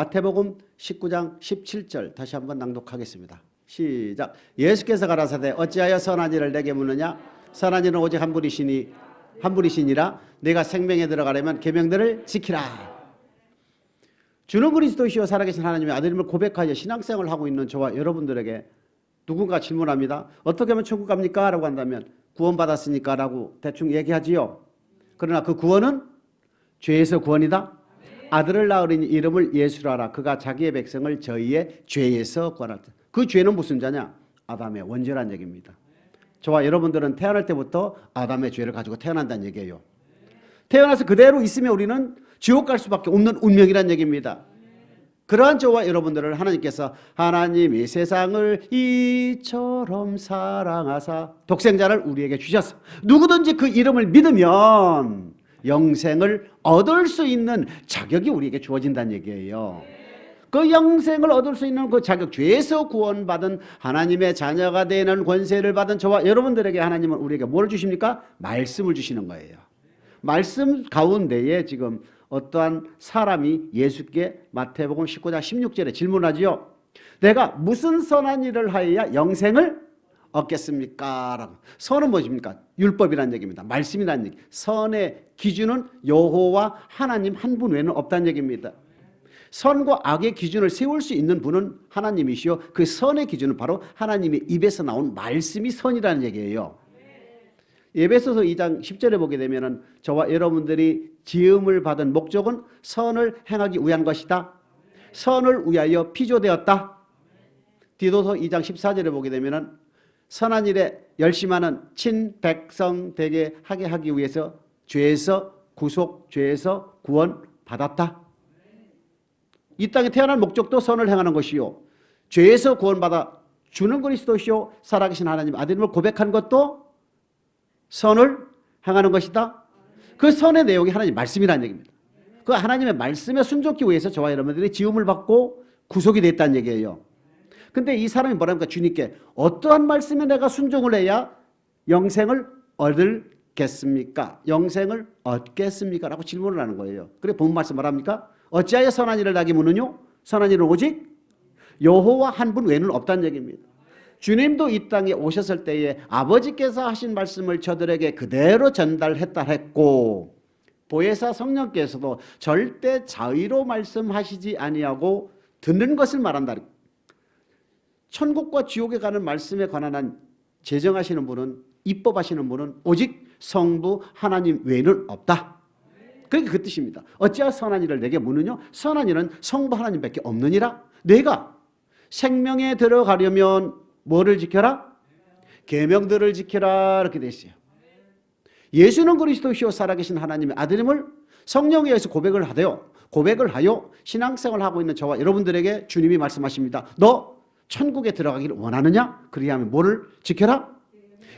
마태복음 19장 17절 다시 한번 낭독하겠습니다. 시작. 예수께서 가라사대 어찌하여 선한 일을 내게 묻느냐 선한 일은 오직 한 분이시니 한 분이시니라 내가 생명에 들어가려면 계명들을 지키라. 주는 그리스도시요 살아계신 하나님의 아들임을 고백하여 신앙생활을 하고 있는 저와 여러분들에게 누군가 질문합니다. 어떻게 하면 천국 갑니까? 라고 한다면 구원받았으니까 라고 대충 얘기하지요. 그러나 그 구원은 죄에서 구원이다. 아들을 낳으리니 이름을 예수라라. 그가 자기의 백성을 저희의 죄에서 구원할 때. 그 죄는 무슨 자냐? 아담의 원죄란 얘기입니다. 저와 여러분들은 태어날 때부터 아담의 죄를 가지고 태어난다는 얘기예요. 태어나서 그대로 있으면 우리는 지옥 갈 수밖에 없는 운명이란 얘기입니다. 그러한 저와 여러분들을 하나님께서 하나님이 세상을 이처럼 사랑하사 독생자를 우리에게 주셨어. 누구든지 그 이름을 믿으면 영생을 얻을 수 있는 자격이 우리에게 주어진다는 얘기예요. 그 영생을 얻을 수 있는 그 자격, 죄에서 구원받은 하나님의 자녀가 되는 권세를 받은 저와 여러분들에게 하나님은 우리에게 뭘 주십니까? 말씀을 주시는 거예요. 말씀 가운데에 지금 어떠한 사람이 예수께 마태복음 19장 16절에 질문하지요. 내가 무슨 선한 일을 하여야 영생을 얻겠습니까? 라고. 선은 무엇입니까? 율법이라는 얘기입니다. 말씀이라는 얘기. 선의 기준은 여호와 하나님 한 분 외에는 없다는 얘기입니다. 선과 악의 기준을 세울 수 있는 분은 하나님이시요. 그 선의 기준은 바로 하나님의 입에서 나온 말씀이 선이라는 얘기예요. 예배소서 2장 10절에 보게 되면은 저와 여러분들이 지음을 받은 목적은 선을 행하기 위한 것이다. 선을 위하여 피조되었다. 디도서 2장 14절에 보게 되면은 선한 일에 열심하는 친백성 되게 하게 하기 위해서 죄에서 구속, 죄에서 구원 받았다. 이 땅에 태어난 목적도 선을 행하는 것이요. 죄에서 구원받아 주는 그리스도시요. 살아계신 하나님 아들임을 고백한 것도 선을 행하는 것이다. 그 선의 내용이 하나님 말씀이라는 얘기입니다. 그 하나님의 말씀에 순종하기 위해서 저와 여러분들이 지음을 받고 구속이 됐다는 얘기예요. 근데 이 사람이 뭐랍니까? 주님께 어떠한 말씀에 내가 순종을 해야 영생을 얻을겠습니까? 영생을 얻겠습니까? 라고 질문을 하는 거예요. 그래 본 말씀 뭐랍니까? 어찌하여 선한 일을 나게 묻느뇨? 선한 일은 오직 여호와 한 분 외에는 없다는 얘기입니다. 주님도 이 땅에 오셨을 때에 아버지께서 하신 말씀을 저들에게 그대로 전달했다 했고 보혜사 성령께서도 절대 자의로 말씀하시지 아니하고 듣는 것을 말한다. 천국과 지옥에 가는 말씀에 관한 한 제정하시는 분은 입법하시는 분은 오직 성부 하나님 외에는 없다. 그게 그 뜻입니다. 어찌하여 선한 일을 내게 묻느냐? 선한 일은 성부 하나님밖에 없느니라. 내가 생명에 들어가려면 뭐를 지켜라? 계명들을 지켜라 이렇게 돼 있어요. 예수는 그리스도시요 살아계신 하나님의 아들임을 성령에 의해서 고백을 하되요. 고백을 하여 신앙생활을 하고 있는 저와 여러분들에게 주님이 말씀하십니다. 너 천국에 들어가기를 원하느냐? 그리하면 뭐를 지켜라?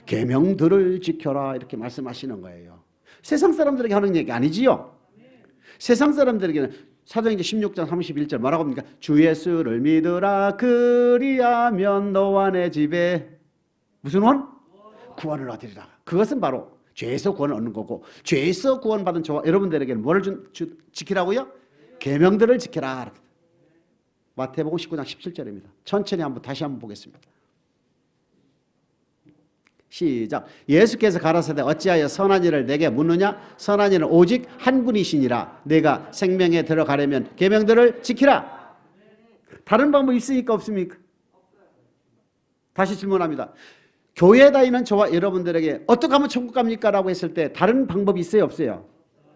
계명들을 지켜라 이렇게 말씀하시는 거예요. 세상 사람들에게 하는 얘기 아니지요. 세상 사람들에게는 사도행전 16장 31절 뭐라고 합니까? 주 예수를 믿으라 그리하면 너와 내 집에 무슨 원? 구원을 얻으리라. 그것은 바로 죄에서 구원을 얻는 거고 죄에서 구원받은 저와 여러분들에게는 뭐를 준, 주, 지키라고요? 계명들을 지켜라. 마태복음 19장 17절입니다. 천천히 한번 다시 한번 보겠습니다. 시작. 예수께서 가라사대 어찌하여 선한 일을 내게 묻느냐? 선한 일은 오직 한 분이시니라. 내가 생명에 들어가려면 계명들을 지키라. 다른 방법 있으니까 없습니까? 다시 질문합니다. 교회 다니는 저와 여러분들에게 어떻게 하면 천국 갑니까? 라고 했을 때 다른 방법이 있어요, 없어요?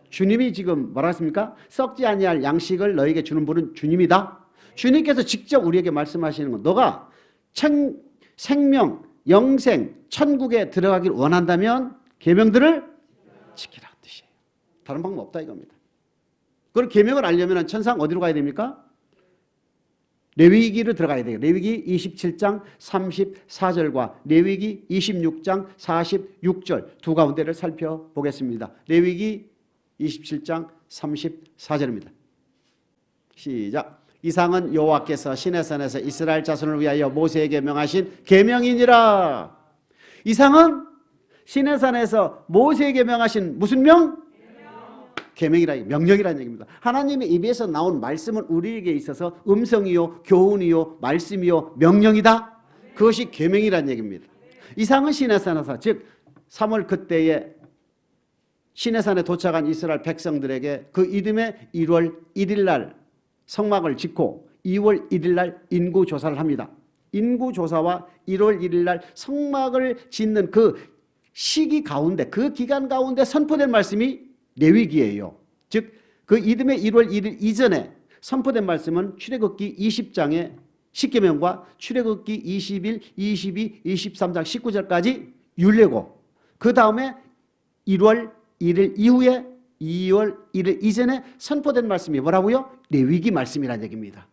주님이 지금 뭐라 했습니까? 썩지 아니할 양식을 너에게 주는 분은 주님이다. 주님께서 직접 우리에게 말씀하시는 건 너가 생, 생명, 영생, 천국에 들어가길 원한다면 계명들을 지키라 그 뜻이에요. 다른 방법 없다 이겁니다. 그걸 계명을 알려면 천상 어디로 가야 됩니까? 레위기로 들어가야 돼요. 레위기 27장 34절과 레위기 26장 46절 두 가운데를 살펴보겠습니다. 레위기 27장 34절입니다. 시작. 이상은 여호와께서 시내산에서 이스라엘 자손을 위하여 모세에게 명하신 계명이니라. 이상은 시내산에서 모세에게 명하신 무슨 명? 계명이라 명령이라는 얘기입니다. 하나님의 입에서 나온 말씀은 우리에게 있어서 음성이요, 교훈이요, 말씀이요, 명령이다. 그것이 계명이라는 얘기입니다. 이상은 시내산에서 즉 3월 그때에 시내산에 도착한 이스라엘 백성들에게 그 이듬해 1월 1일 날 성막을 짓고 2월 1일 날 인구 조사를 합니다. 인구 조사와 1월 1일 날 성막을 짓는 그 시기 가운데 그 기간 가운데 선포된 말씀이 레위기예요. 즉 그 이듬해 1월 1일 이전에 선포된 말씀은 출애굽기 20장의 십계명과 출애굽기 21, 22, 23장 19절까지 율례고 그 다음에 1월 1일 이후에 2월 1일 이전에 선포된 말씀이 뭐라고요? 레위기 말씀이라는 얘기입니다.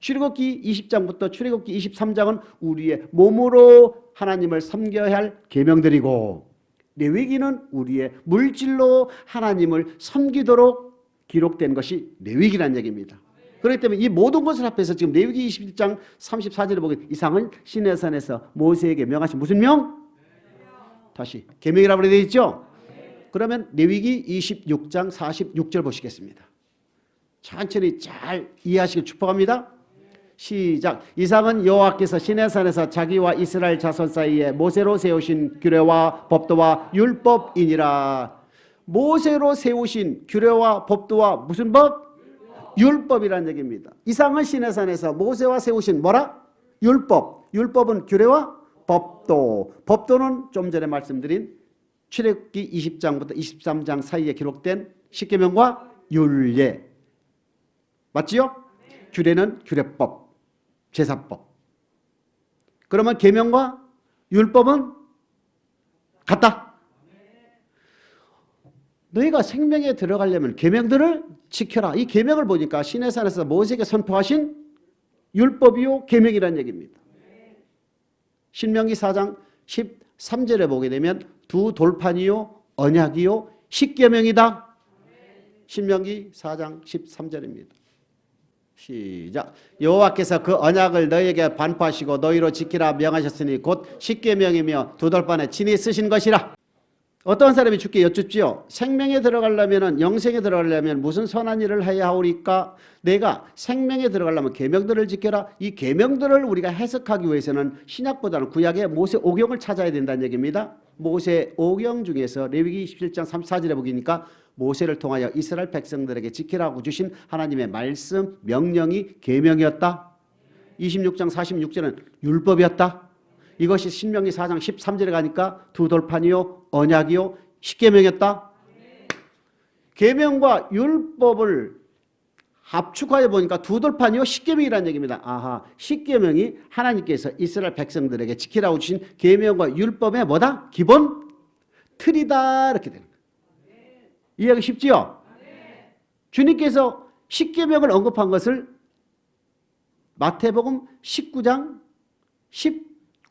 출애굽기 20장부터 출애굽기 23장은 우리의 몸으로 하나님을 섬겨야 할 계명들이고 레위기는 우리의 물질로 하나님을 섬기도록 기록된 것이 레위기라는 얘기입니다. 그렇기 때문에 이 모든 것을 합해서 지금 레위기 21장 34절에 보면 이상은 시내산에서 모세에게 명하신 무슨 명? 다시 계명이라고 되어 있죠? 그러면 레위기 26장 46절 보시겠습니다. 천천히 잘 이해하시길 축복합니다. 시작. 이상은 여호와께서 시내산에서 자기와 이스라엘 자손 사이에 모세로 세우신 규례와 법도와 율법이니라. 모세로 세우신 규례와 법도와 무슨 법? 율법이라는 얘기입니다. 이상은 시내산에서 모세와 세우신 뭐라? 율법. 율법은 규례와 법도. 법도는 좀 전에 말씀드린 출애굽기 20장부터 23장 사이에 기록된 십계명과 율례. 맞지요? 규례는 규례법, 제사법. 그러면 계명과 율법은 같다. 너희가 생명에 들어가려면 계명들을 지켜라. 이 계명을 보니까 시내산에서 모세에게 선포하신 율법이요 계명이라는 얘기입니다. 신명기 4장 13절에 보게 되면 두 돌판이요 언약이요 십계명이다. 신명기 4장 13절입니다. 시작. 여호와께서 그 언약을 너희에게 반포하시고 너희로 지키라 명하셨으니 곧 십계명이며 두 돌판에 친히 쓰신 것이라. 어떤 사람이 주께 여쭙지요. 생명에 들어가려면 영생에 들어가려면 무슨 선한 일을 해야 하오리까? 내가 생명에 들어가려면 계명들을 지켜라. 이 계명들을 우리가 해석하기 위해서는 신약보다는 구약의 모세 오경을 찾아야 된다는 얘기입니다. 모세 오경 중에서 레위기 27장 34절에 보니까 모세를 통하여 이스라엘 백성들에게 지키라고 주신 하나님의 말씀 명령이 계명이었다. 26장 46절은 율법이었다. 이것이 신명기 4장 13절에 가니까 두 돌판이요 언약이요 십계명이었다. 계명과 율법을 합축하여 보니까 두 돌판이요 십계명이라는 얘기입니다. 아하, 십계명이 하나님께서 이스라엘 백성들에게 지키라고 주신 계명과 율법의 뭐다? 기본 틀이다 이렇게 되는 거예요. 이해하기 쉽지요? 주님께서 십계명을 언급한 것을 마태복음 19장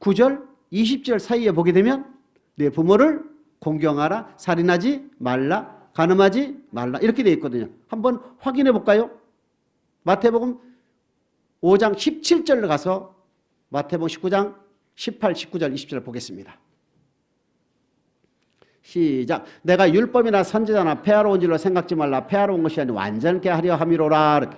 19절 20절 사이에 보게 되면 내 부모를 공경하라 살인하지 말라 간음하지 말라 이렇게 되어 있거든요. 한번 확인해 볼까요? 마태복음 5장 17절로 가서 마태복음 19장 18, 19절, 20절 보겠습니다. 시작. 내가 율법이나 선지자나 폐하러 온 줄로 생각지 말라. 폐하러 온 것이 아니라 완전케 하려 함이로라. 이렇게.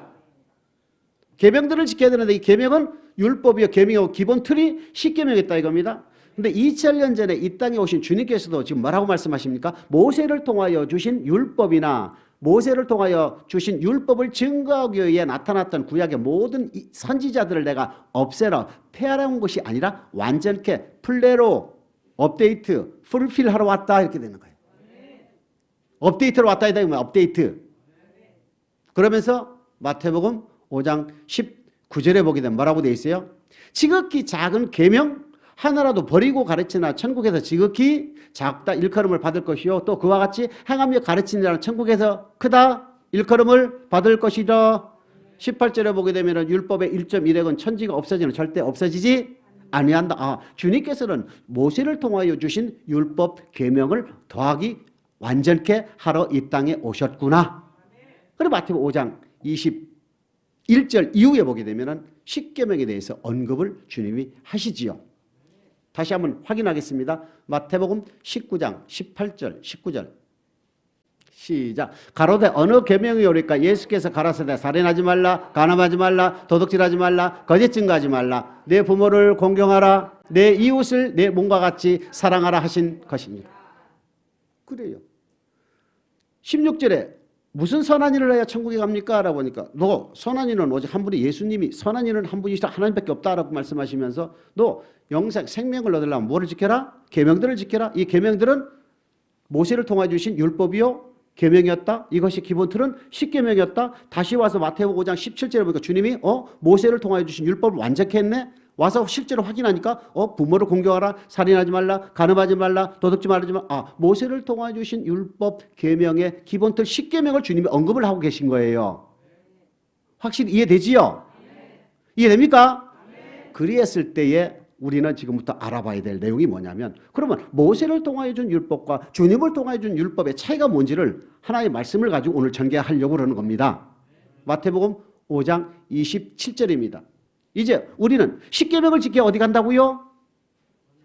계명들을 지켜야 되는데 이 계명은 율법이요 계명이고 기본 틀이 십계명이었다 이겁니다. 근데 2000년 전에 이 땅에 오신 주님께서도 지금 뭐라고 말씀하십니까? 모세를 통하여 주신 율법이나 모세를 통하여 주신 율법을 증거하기 위해 나타났던 구약의 모든 이 선지자들을 내가 없애라 폐하러 온 것이 아니라 완전케 플레로 업데이트 풀필하러 왔다 이렇게 되는 거예요. 업데이트로 왔다 이다 이면 업데이트. 그러면서 마태복음 5장 19절에 보게 되면 뭐라고 돼 있어요? 지극히 작은 계명 하나라도 버리고 가르치나 천국에서 지극히 작다 일컬음을 받을 것이요 또 그와 같이 행하며 가르치는 천국에서 크다 일컬음을 받을 것이다 18절에 보게 되면 율법의 1.1핵은 천지가 없어지는 절대 없어지지 아니한다. 아, 주님께서는 모세를 통하여 주신 율법 계명을 더하기 완전케 하러 이 땅에 오셨구나. 그리고 마태복음 5장 21절 이후에 보게 되면은 십계명에 대해서 언급을 주님이 하시지요. 다시 한번 확인하겠습니다. 마태복음 19장 18절 19절 시작. 가로되 어느 계명이 오리까 예수께서 가라사대 살인하지 말라, 간음하지 말라, 도둑질하지 말라, 거짓 증거하지 말라, 내 부모를 공경하라, 내 이웃을 내 몸과 같이 사랑하라 하신 것입니다. 그래요. 16절에 무슨 선한 일을 해야 천국에 갑니까? 라고 하니까 너 선한 일은 오직 한 분이 예수님이 선한 일은 한 분이시라 하나님밖에 없다라고 말씀하시면서 너 영생 생명을 얻으려면 뭐를 지켜라? 계명들을 지켜라. 이 계명들은 모세를 통해 주신 율법이요 계명이었다. 이것이 기본 틀은 십계명이었다. 다시 와서 마태복음 5장 17절에 보니까 주님이 어 모세를 통해 주신 율법을 완전히 했네. 와서 실제로 확인하니까 어 부모를 공경하라, 살인하지 말라, 간음하지 말라, 도둑질 말하지 마. 아 모세를 통해 주신 율법 계명의 기본 틀 십계명을 주님이 언급을 하고 계신 거예요. 확실히 이해되지요? 이해됩니까? 그리했을 때에 우리는 지금부터 알아봐야 될 내용이 뭐냐면 그러면 모세를 통하여 준 율법과 주님을 통하여 준 율법의 차이가 뭔지를 하나의 말씀을 가지고 오늘 전개하려고 그러는 겁니다. 마태복음 5장 27절입니다. 이제 우리는 십계명을 지켜 어디 간다고요?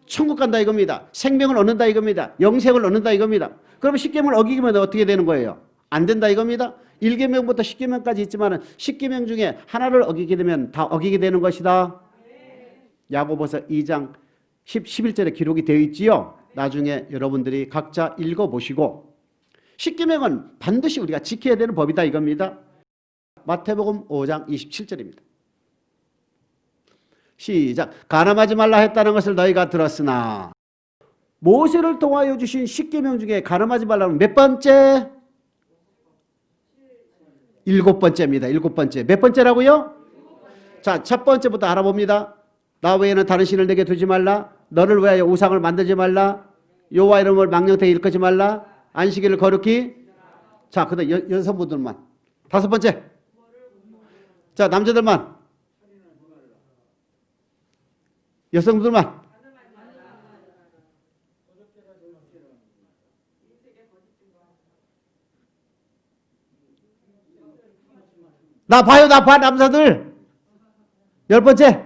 천국 간다 이겁니다. 생명을 얻는다 이겁니다. 영생을 얻는다 이겁니다. 그러면 십계명을 어기면 어떻게 되는 거예요? 안 된다 이겁니다. 1계명부터 10계명까지 있지만 10계명 중에 하나를 어기게 되면 다 어기게 되는 것이다. 야고보서 2장 10, 11절에 기록이 되어 있지요. 나중에 여러분들이 각자 읽어보시고 십계명은 반드시 우리가 지켜야 되는 법이다 이겁니다. 마태복음 5장 27절입니다. 시작. 가늠하지 말라 했다는 것을 너희가 들었으나 모세를 통하여 주신 십계명 중에 가늠하지 말라는 몇 번째? 일곱 번째입니다. 일곱 번째. 몇 번째라고요? 자, 첫 번째부터 알아봅니다. 나 외에는 다른 신을 내게 두지 말라. 너를 위하여 우상을 만들지 말라. 여호와 이름을 망령되이 일컫지 말라. 안식일을 거룩히. 자, 그다음 여- 여성분들만. 다섯 번째. 자, 남자들만. 여성분들만. 나 봐요, 나 봐, 남자들. 열 번째.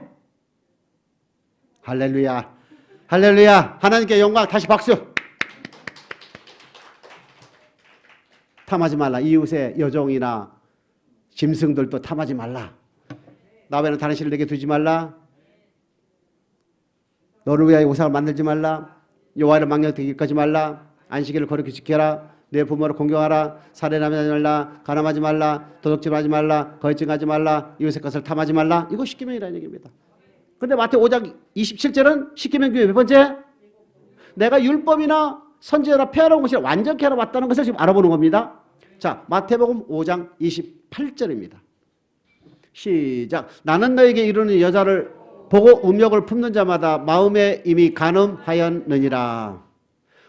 할렐루야. 할렐루야. 하나님께 영광. 다시 박수. 탐하지 말라. 이웃의 여종이나 짐승들도 탐하지 말라. 나 외에는 다른 신을 내게 두지 말라. 너를 위하여 우상을 만들지 말라. 여호와를 망령되게 하지 말라. 안식일을 거룩히 지켜라. 내 부모를 공경하라. 살인하지 말라. 가늠하지 말라. 도둑질하지 말라. 거짓증하지 말라. 이웃의 것을 탐하지 말라. 이거 십계명이라는 얘기입니다. 근데 마태 5장 27절은 십계명 중에 몇 번째? 내가 율법이나 선지자나 폐하라는 것이 완전히 하러 왔다는 것을 지금 알아보는 겁니다. 자, 마태복음 5장 28절입니다. 시작. 나는 너에게 이르는 여자를 보고 음욕을 품는 자마다 마음에 이미 간음하였느니라.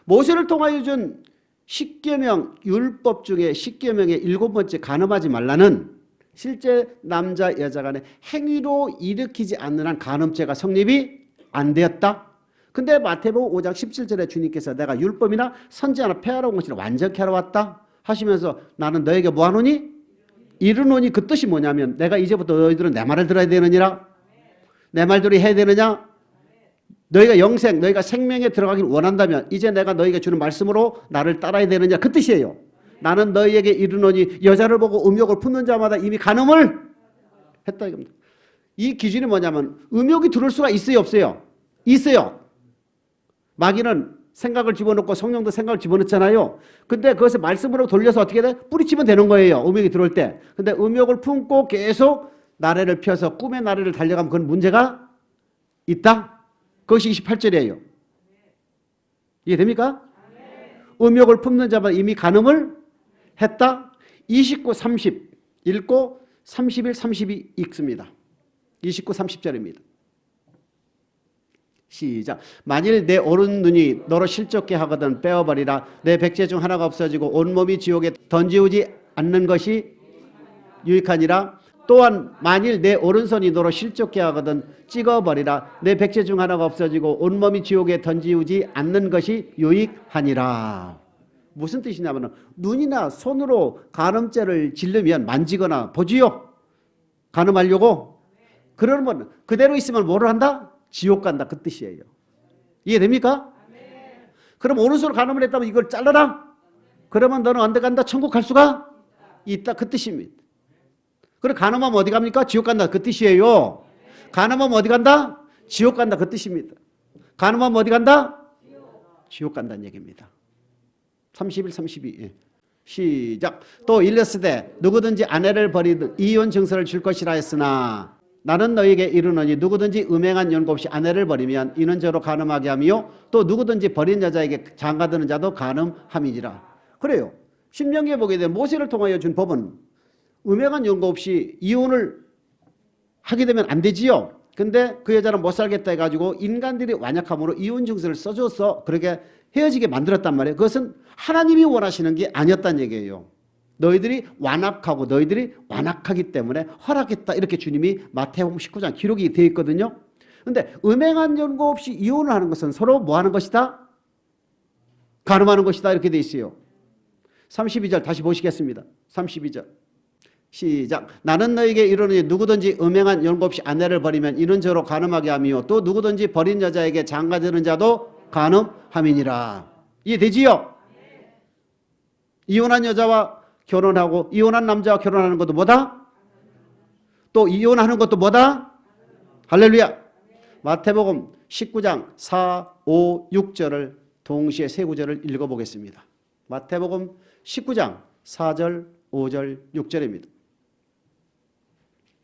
모세를 통하여 준 십계명 율법 중에 십계명의 일곱 번째 간음하지 말라는 실제 남자 여자 간의 행위로 일으키지 않는 한 간음죄가 성립이 안 되었다. 근데 마태복음 5장 17절에 주님께서 내가 율법이나 선지자나 폐하라고 것이라 완전히 하러 왔다 하시면서 나는 너에게 뭐 하노니? 이르노니 그 뜻이 뭐냐면 내가 이제부터 너희들은 내 말을 들어야 되느니라 내 말대로 해야 되느냐? 너희가 영생, 너희가 생명에 들어가길 원한다면 이제 내가 너희에게 주는 말씀으로 나를 따라야 되느냐 그 뜻이에요. 나는 너희에게 이르노니 여자를 보고 음욕을 품는 자마다 이미 간음을 했다 이겁니다. 이 기준이 뭐냐면 음욕이 들을 수가 있어요, 없어요? 있어요. 마귀는 생각을 집어넣고 성령도 생각을 집어넣잖아요. 근데 그것을 말씀으로 돌려서 어떻게 돼? 뿌리치면 되는 거예요. 음욕이 들어올 때. 근데 음욕을 품고 계속 나래를 펴서 꿈의 나래를 달려가면 그건 문제가 있다. 그것이 28절이에요. 이해됩니까? 음욕을 품는 자마다 이미 간음을 했다. 29, 30 읽고 31, 32 읽습니다. 29, 30절입니다. 시작. 만일 내 오른 눈이 너로 실족게 하거든 빼어버리라. 내 백제 중 하나가 없어지고 온 몸이 지옥에 던지우지 않는 것이 유익하니라. 또한 만일 내 오른손이 너로 실족게 하거든 찍어버리라. 내 백제 중 하나가 없어지고 온 몸이 지옥에 던지우지 않는 것이 유익하니라. 무슨 뜻이냐면 눈이나 손으로 간음죄를 지르면 만지거나 보지요. 간음하려고 그러면 그대로 있으면 뭐를 한다? 지옥 간다 그 뜻이에요. 이해됩니까? 그럼 오른손으로 간음을 했다면 이걸 잘라라? 그러면 너는 언제 간다? 천국 갈 수가 있다. 그 뜻입니다. 그래 가늠하면 어디 갑니까? 지옥 간다. 그 뜻이에요. 가늠하면 어디 간다? 지옥 간다. 그 뜻입니다. 가늠하면 어디 간다? 지옥 간다는 얘기입니다. 31, 32. 예. 시작. 또 일렀으되 누구든지 아내를 버리듯 이혼 증서를 줄 것이라 했으나 나는 너에게 이르노니 누구든지 음행한 연고 없이 아내를 버리면 이는 저로 간음하게 하며 또 누구든지 버린 여자에게 장가드는 자도 간음함이니라. 그래요. 신명기에 보게 되면 모세를 통하여 준 법은 음행한 연고 없이 이혼을 하게 되면 안 되지요. 근데 그 여자는 못 살겠다 해가지고 인간들이 완약함으로 이혼 증서를 써줘서 그렇게 헤어지게 만들었단 말이에요. 그것은 하나님이 원하시는 게 아니었단 얘기예요. 너희들이 완악하고 너희들이 완악하기 때문에 허락했다 이렇게 주님이 마태복음 19장 기록이 되어 있거든요. 근데 음행한 연고 없이 이혼을 하는 것은 서로 뭐 하는 것이다? 가늠하는 것이다 이렇게 돼 있어요. 32절 다시 보시겠습니다. 32절. 시작. 나는 너에게 이르노니 누구든지 음행한 연고 없이 아내를 버리면 이는 저로 간음하게 하며 또 누구든지 버린 여자에게 장가드는 자도 간음함이니라. 이해되지요? 이혼한 여자와 결혼하고 이혼한 남자와 결혼하는 것도 뭐다? 또 이혼하는 것도 뭐다? 할렐루야. 마태복음 19장 4, 5, 6절을 동시에 세 구절을 읽어보겠습니다. 마태복음 19장 4절, 5절, 6절입니다.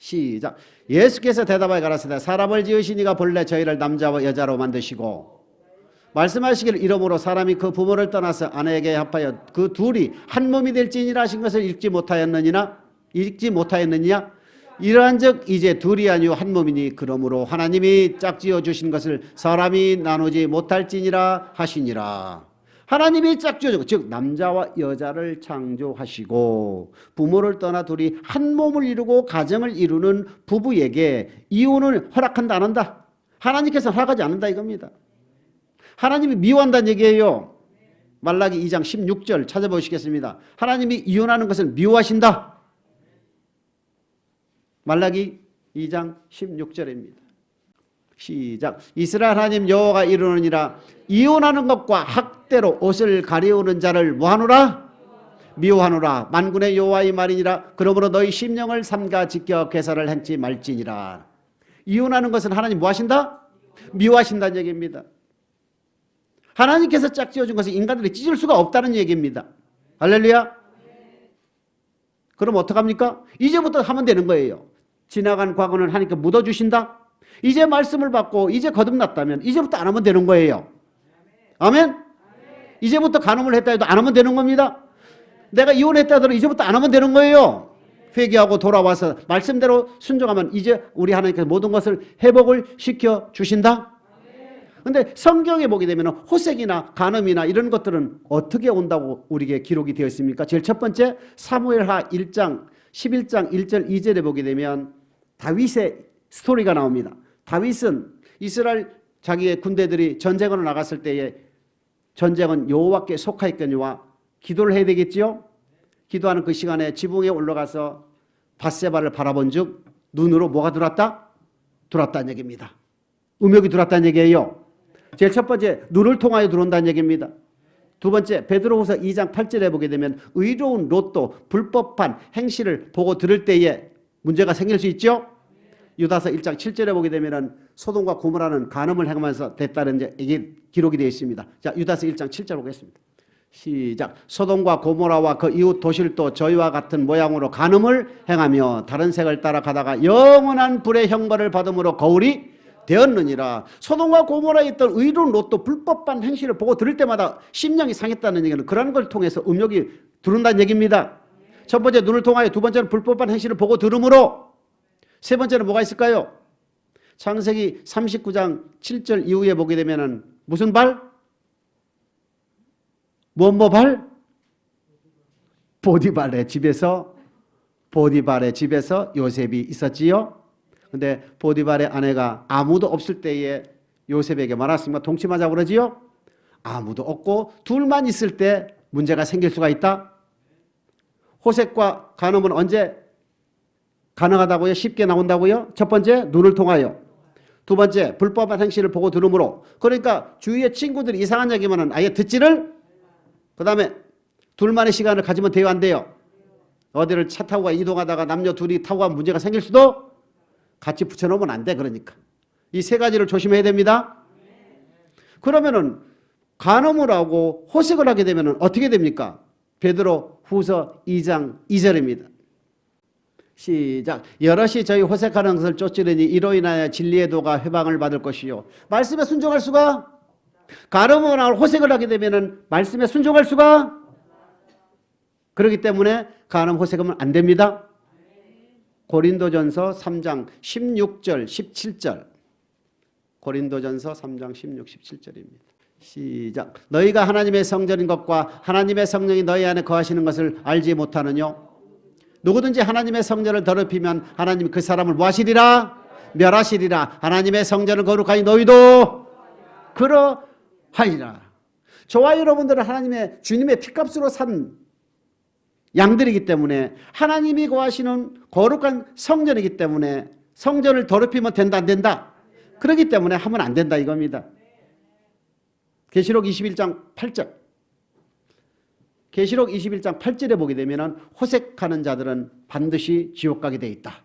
시작. 예수께서 대답하여 가라사대 사람을 지으시니가 본래 저희를 남자와 여자로 만드시고 말씀하시기를 이러므로 사람이 그 부모를 떠나서 아내에게 합하여 그 둘이 한 몸이 될지니라 하신 것을 읽지 못하였느니나 읽지 못하였느냐 이러한즉 이제 둘이 아니요 한 몸이니 그러므로 하나님이 짝지어 주신 것을 사람이 나누지 못할지니라 하시니라 하나님이 짝지어 즉 남자와 여자를 창조하시고 부모를 떠나 둘이 한 몸을 이루고 가정을 이루는 부부에게 이혼을 허락한다 안 한다 하나님께서 허락하지 않는다 이겁니다 하나님이 미워한다는 얘기예요. 말라기 2장 16절 찾아보시겠습니다. 하나님이 이혼하는 것을 미워하신다. 말라기 2장 16절입니다. 시작. 이스라엘 하나님 여호와가 이르느니라 이혼하는 것과 학대로 옷을 가리우는 자를 뭐하노라? 미워하노라. 만군의 여호와의 말이니라. 그러므로 너희 심령을 삼가 지켜 계사를 행치 말지니라. 이혼하는 것은 하나님 뭐 하신다? 미워하신다는 얘기입니다. 하나님께서 짝지어 준 것을 인간들이 찢을 수가 없다는 얘기입니다. 할렐루야. 그럼 어떡합니까? 이제부터 하면 되는 거예요. 지나간 과거는 하나님께 묻어주신다. 이제 말씀을 받고 이제 거듭났다면 이제부터 안 하면 되는 거예요. 아멘? 이제부터 간음을 했다 해도 안 하면 되는 겁니다. 내가 이혼했다 하더라도 이제부터 안 하면 되는 거예요. 회개하고 돌아와서 말씀대로 순종하면 이제 우리 하나님께서 모든 것을 회복을 시켜 주신다. 근데 성경에 보게 되면 호색이나 간음이나 이런 것들은 어떻게 온다고 우리에게 기록이 되어 있습니까? 제일 첫 번째 사무엘하 1장 11장 1절 2절에 보게 되면 다윗의 스토리가 나옵니다. 다윗은 이스라엘 자기의 군대들이 전쟁으로 나갔을 때에 전쟁은 여호와께 속하였거니와 기도를 해야 되겠지요. 기도하는 그 시간에 지붕에 올라가서 바세바를 바라본즉 눈으로 뭐가 들어왔다? 들어왔다는 얘기입니다. 음욕이 들어왔다는 얘기예요. 제일 첫 번째 눈을 통하여 들어온다는 얘기입니다. 두 번째 베드로후서 2장 8절에 보게 되면 의로운 롯도 불법한 행실을 보고 들을 때에 문제가 생길 수 있죠. 유다서 1장 7절에 보게 되면은 소돔과 고모라는 간음을 행하면서 됐다는 이게 기록이 되어 있습니다. 자, 유다서 1장 7절 보겠습니다. 시작. 소돔과 고모라와 그 이웃 도실도 저희와 같은 모양으로 간음을 행하며 다른 색을 따라가다가 영원한 불의 형벌을 받음으로 거울이 되었느니라. 소돔과 고모라에 있던 의로운 롯도 불법한 행실을 보고 들을 때마다 심령이 상했다는 얘기는 그런 걸 통해서 음욕이 들어온다는 얘기입니다. 첫 번째 눈을 통하여 두 번째는 불법한 행실을 보고 들으므로 세 번째는 뭐가 있을까요? 창세기 39장 7절 이후에 보게 되면은 무슨 발? 뭐뭐 발? 보디발의 집에서 보디발의 집에서 요셉이 있었지요. 근데 보디발의 아내가 아무도 없을 때에 요셉에게 말했습니다. 동침하자 그러지요? 아무도 없고 둘만 있을 때 문제가 생길 수가 있다. 호색과 간음은 언제 가능하다고요? 쉽게 나온다고요? 첫 번째 눈을 통하여. 두 번째 불법한 행실을 보고 들으므로. 그러니까 주위의 친구들이 이상한 얘기만은 아예 듣지를. 그 다음에 둘만의 시간을 가지면 돼요, 안 돼요? 어디를 차 타고 가 이동하다가 남녀 둘이 타고 가면 문제가 생길 수도 같이 붙여놓으면 안 돼, 그러니까. 이 세 가지를 조심해야 됩니다. 그러면은 간음을 하고 호색을 하게 되면은 어떻게 됩니까? 베드로 후서 2장 2절입니다. 시작. 여럿이 저희 호색하는 것을 쫓으려니 이로 인하여 진리의 도가 회방을 받을 것이요. 말씀에 순종할 수가 하고 호색을 하게 되면은 말씀에 순종할 수가 그렇기 때문에 가늠 호색하면 안 됩니다. 고린도전서 3장 16절 17절 고린도전서 3장 16, 17절입니다. 시작. 너희가 하나님의 성전인 것과 하나님의 성령이 너희 안에 거하시는 것을 알지 못하느뇨? 누구든지 하나님의 성전을 더럽히면 하나님이 그 사람을 뭐하시리라? 멸하시리라. 하나님의 성전을 거룩하니 너희도 그러하리라. 저와 여러분들은 하나님의 주님의 피값으로 산 양들이기 때문에 하나님이 거하시는 거룩한 성전이기 때문에 성전을 더럽히면 된다 안 된다? 그렇기 때문에 하면 안 된다 이겁니다. 계시록 21장 8절. 계시록 21장 8절에 보게 되면은 호색하는 자들은 반드시 지옥 가게 돼 있다.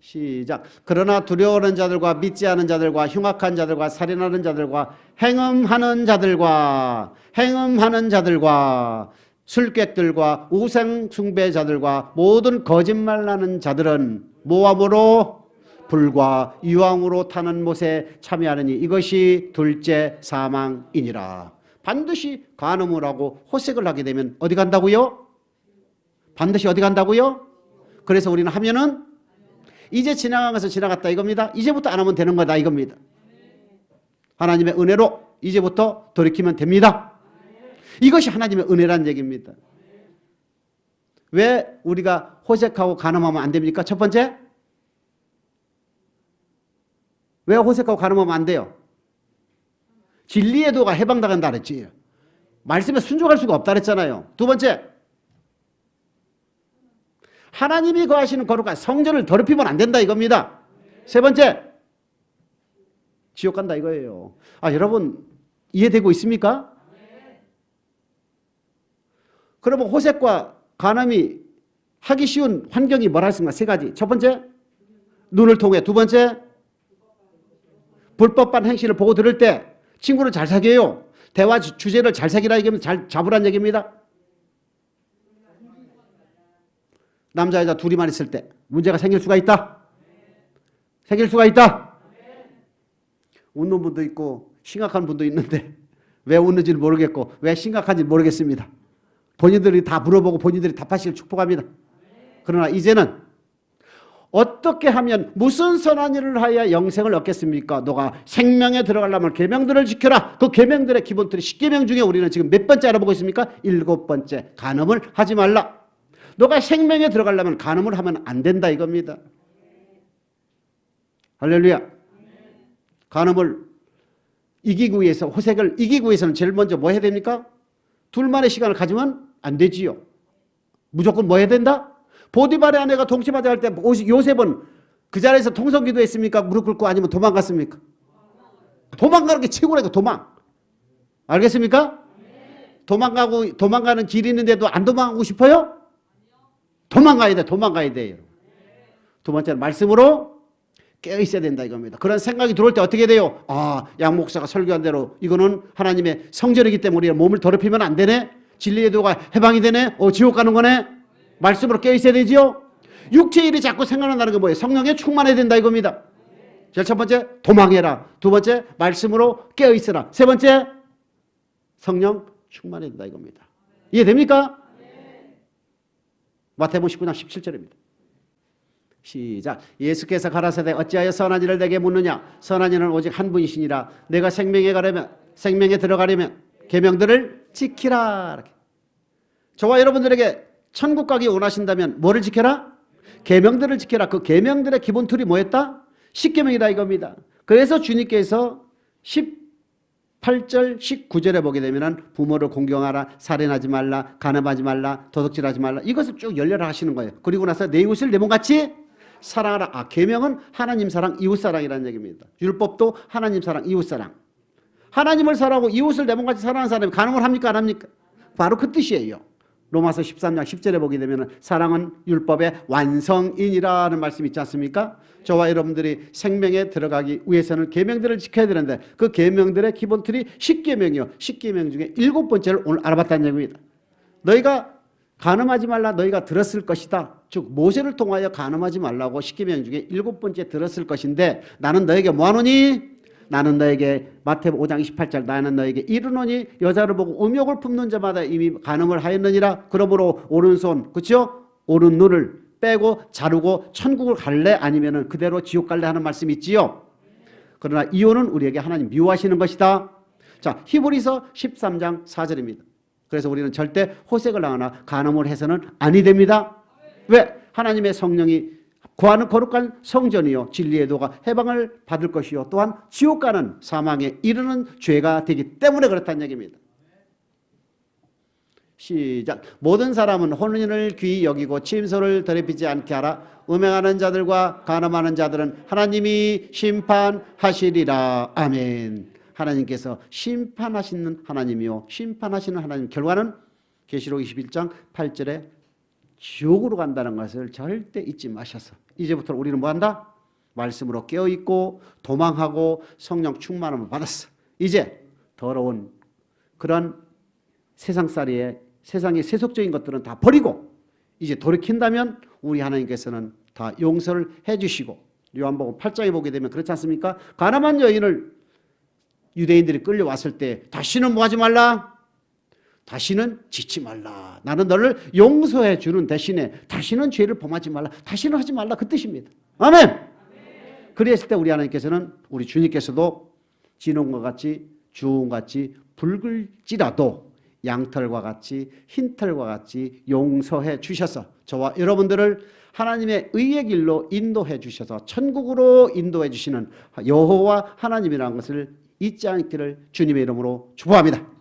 시작. 그러나 두려워하는 자들과 믿지 않은 자들과 흉악한 자들과 살인하는 자들과 행음하는 자들과 행음하는 자들과 술객들과 우상 숭배자들과 모든 거짓말하는 자들은 모함으로 불과 유황으로 타는 못에 참여하느니 이것이 둘째 사망이니라. 반드시 간음을 하고 호색을 하게 되면 어디 간다고요? 반드시 어디 간다고요? 그래서 우리는 하면은 이제 것을 지나갔다 이겁니다. 이제부터 안 하면 되는 거다 이겁니다. 하나님의 은혜로 이제부터 돌이키면 됩니다. 이것이 하나님의 은혜란 얘기입니다. 왜 우리가 호색하고 간음하면 안 됩니까? 첫 번째, 왜 호색하고 간음하면 안 돼요? 진리의 도가 해방당한다 그랬지. 말씀에 순종할 수가 없다 그랬잖아요. 두 번째, 하나님이 거하시는 거룩한 성전을 더럽히면 안 된다 이겁니다. 세 번째, 지옥 간다 이거예요. 아, 여러분, 이해되고 있습니까? 그러면 호색과 간음이 하기 쉬운 환경이 뭐라 했습니까? 세 가지. 첫 번째, 눈을 통해. 두 번째, 불법한 행실을 보고 들을 때 친구를 잘 사귀어요. 대화 주- 주제를 잘 사귀라 얘기하면 잘 잡으란 얘기입니다. 남자 여자 둘이만 있을 때 문제가 생길 수가 있다. 생길 수가 있다. 웃는 분도 있고 심각한 분도 있는데 왜 웃는지를 모르겠고 왜 심각한지 모르겠습니다. 본인들이 다 물어보고 본인들이 답하시길 축복합니다. 그러나 이제는 어떻게 하면 무슨 선한 일을 하여 영생을 얻겠습니까? 너가 생명에 들어가려면 계명들을 지켜라. 그 계명들의 기본틀이 10계명 중에 우리는 지금 몇 번째 알아보고 있습니까? 일곱 번째. 간음을 하지 말라. 너가 생명에 들어가려면 간음을 하면 안 된다 이겁니다. 할렐루야. 간음을 이기기 위해서 호색을 이기기 위해서는 제일 먼저 뭐 해야 됩니까? 둘만의 시간을 가지면 안 되지요. 무조건 뭐 해야 된다? 보디발의 아내가 동치마자 할 때 요셉은 그 자리에서 통성 기도 했습니까? 무릎 꿇고 아니면 도망갔습니까? 도망가는 게 최고라니까 도망. 알겠습니까? 도망가고 도망가는 길이 있는데도 안 도망가고 싶어요? 도망가야 돼. 도망가야 돼요. 두 번째는 말씀으로 깨어 있어야 된다 이겁니다. 그런 생각이 들어올 때 어떻게 돼요? 아, 양 목사가 설교한 대로 이거는 하나님의 성전이기 때문에 우리가 몸을 더럽히면 안 되네. 진리의 도가 해방이 되네. 어, 지옥 가는 거네. 말씀으로 깨어 있어야 되지요. 육체 일이 자꾸 생각난다는 게 뭐예요? 성령에 충만해야 된다 이겁니다. 제일 첫 번째 도망해라. 두 번째 말씀으로 깨어 있어라. 세 번째 성령 충만해야 된다 이겁니다. 이해됩니까? 마태복음 19장 17절입니다. 시작. 예수께서 가라사대 어찌하여 선한 일을 내게 묻느냐? 선한 일은 오직 한 분이시니라. 내가 생명에 가려면 생명에 들어가려면 계명들을 지키라. 이렇게. 저와 여러분들에게 천국 가기 원하신다면 뭐를 지켜라? 계명들을 지켜라. 그 계명들의 기본 틀이 뭐였다? 십계명이다 이겁니다. 그래서 주님께서 18절, 19절에 보게 되면은 부모를 공경하라, 살인하지 말라, 간음하지 말라, 도둑질하지 말라 이것을 쭉 열렬히 하시는 거예요. 그리고 나서 내 이웃을 내 몸같이 사랑하라. 아, 계명은 하나님 사랑, 이웃 사랑이라는 얘기입니다. 율법도 하나님 사랑, 이웃 사랑. 하나님을 사랑하고 이웃을 내 몸같이 사랑하는 사람이 가능을 합니까? 안 합니까? 바로 그 뜻이에요. 로마서 13장 10절에 보게 되면 사랑은 율법의 완성인이라는 말씀 있지 않습니까? 저와 여러분들이 생명에 들어가기 위해서는 계명들을 지켜야 되는데 그 계명들의 기본 틀이 10계명이요. 10계명 중에 일곱 번째를 오늘 알아봤다는 얘기입니다. 너희가 간음하지 말라 너희가 들었을 것이다. 즉 모세를 통하여 간음하지 말라고 10계명 중에 일곱 번째 들었을 것인데 나는 너에게 뭐 하노니? 나는 너에게 마태복음 5장 28절 나는 너에게 이르노니 여자를 보고 음욕을 품는 자마다 이미 간음을 하였느니라 그러므로 오른손 그렇죠? 오른 눈을 빼고 자르고 천국을 갈래 아니면은 그대로 지옥 갈래 하는 말씀이 있지요. 그러나 이혼은 우리에게 하나님 미워하시는 것이다. 자, 히브리서 13장 4절입니다. 그래서 우리는 절대 호색을 당하나 간음을 해서는 아니 됩니다. 왜? 하나님의 성령이 구하는 거룩한 성전이요 진리의 도가 해방을 받을 것이요 또한 지옥 가는 사망에 이르는 죄가 되기 때문에 그렇다는 얘기입니다. 시작. 모든 사람은 혼인을 귀히 여기고 침소를 더럽히지 않게 하라. 음행하는 자들과 간음하는 자들은 하나님이 심판하시리라. 아멘. 하나님께서 심판하시는 하나님이요 심판하시는 하나님 결과는 계시록 21장 8절에 지옥으로 간다는 것을 절대 잊지 마셔서 이제부터 우리는 뭐 한다? 말씀으로 깨어 있고 도망하고 성령 충만함을 받았어. 이제 더러운 그런 세상살이의 세상의 세속적인 것들은 다 버리고 이제 돌이킨다면 우리 하나님께서는 다 용서를 해 주시고 요한복음 8장에 보게 되면 그렇지 않습니까? 가나만 여인을 유대인들이 끌려왔을 때 다시는 뭐 하지 말라? 다시는 짓지 말라. 나는 너를 용서해 주는 대신에 다시는 죄를 범하지 말라. 다시는 하지 말라. 그 뜻입니다. 아멘. 그랬을 때 우리 하나님께서는 우리 주님께서도 진홍과 같이 주홍같이 붉을지라도 양털과 같이 흰털과 같이 용서해 주셔서 저와 여러분들을 하나님의 의의 길로 인도해 주셔서 천국으로 인도해 주시는 여호와 하나님이라는 것을 잊지 않기를 주님의 이름으로 축복합니다.